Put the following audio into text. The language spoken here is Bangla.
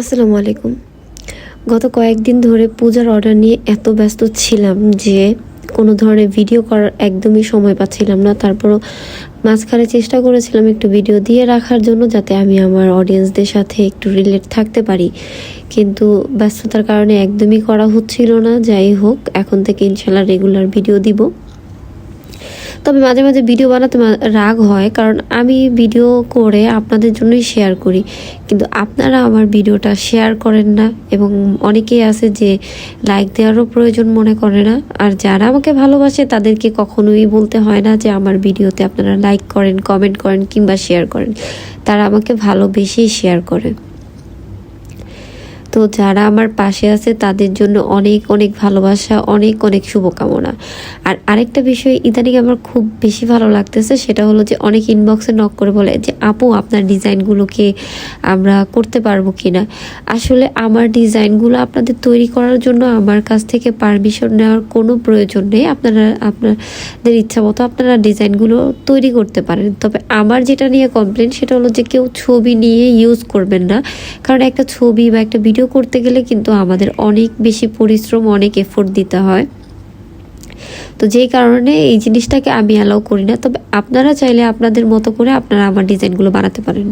আসসালামু আলাইকুম। গত কয়েকদিন ধরে পূজার অর্ডার নিয়ে এত ব্যস্ত ছিলাম যে কোনো ধরনের ভিডিও করার একদমই সময় পাচ্ছিলাম না। তারপরও মাঝখানে চেষ্টা করেছিলাম একটু ভিডিও দিয়ে রাখার জন্য যাতে আমি আমার অডিয়েন্সদের সাথে একটু রিলেট থাকতে পারি। কিন্তু ব্যস্ততার কারণে একদমই করা হচ্ছিল না। যাই হোক, এখন থেকে ইনশাল্লাহ রেগুলার ভিডিও দিব। তবে মাঝে মাঝে ভিডিও বানাতে রাগ হয়, কারণ আমি ভিডিও করে আপনাদের জন্যই শেয়ার করি। কিন্তু আপনারা আমার ভিডিওটা শেয়ার করেন না এবং অনেকেই আছে যে লাইক দেওয়ারও প্রয়োজন মনে করে না। আর যারা আমাকে ভালোবাসে, তাদেরকে কখনোই বলতে হয় না যে আমার ভিডিওতে আপনারা লাইক করেন কমেন্ট করেন কিংবা শেয়ার করেন। তারা আমাকে ভালোবেসেই শেয়ার করে। তো যারা আমার পাশে আছে, তাদের জন্য অনেক অনেক ভালোবাসা, অনেক অনেক শুভকামনা। আর আরেকটা বিষয় ইদানিং আমার খুব বেশি ভালো লাগতেছে, সেটা হলো যে অনেক ইনবক্সে নক করে বলে যে, আপু, আপনার ডিজাইনগুলোকে আমরা করতে পারব কিনা? আসলে আমার ডিজাইনগুলো আপনাদের তৈরি করার জন্য আমার কাছ থেকে পারমিশন নেওয়ার কোনো প্রয়োজন নেই। আপনারা, আপনাদের ইচ্ছা মতো আপনারা ডিজাইনগুলো তৈরি করতে পারেন। তবে আমার যেটা নিয়ে কমপ্লেন সেটা হলো যে কেউ ছবি নিয়ে ইউজ করবেন না। কারণ একটা ছবি বা একটা ভিডিও করতে গেলে কিন্তু আমাদের অনেক বেশি পরিশ্রম, অনেক এফোর্ট দিতে হয়। তো যেই কারণে এই জিনিসটাকে আমি অ্যালাউ করি না। তবে আপনারা চাইলে আপনাদের মতো করে আপনারা আমার ডিজাইনগুলো বানাতে পারেন।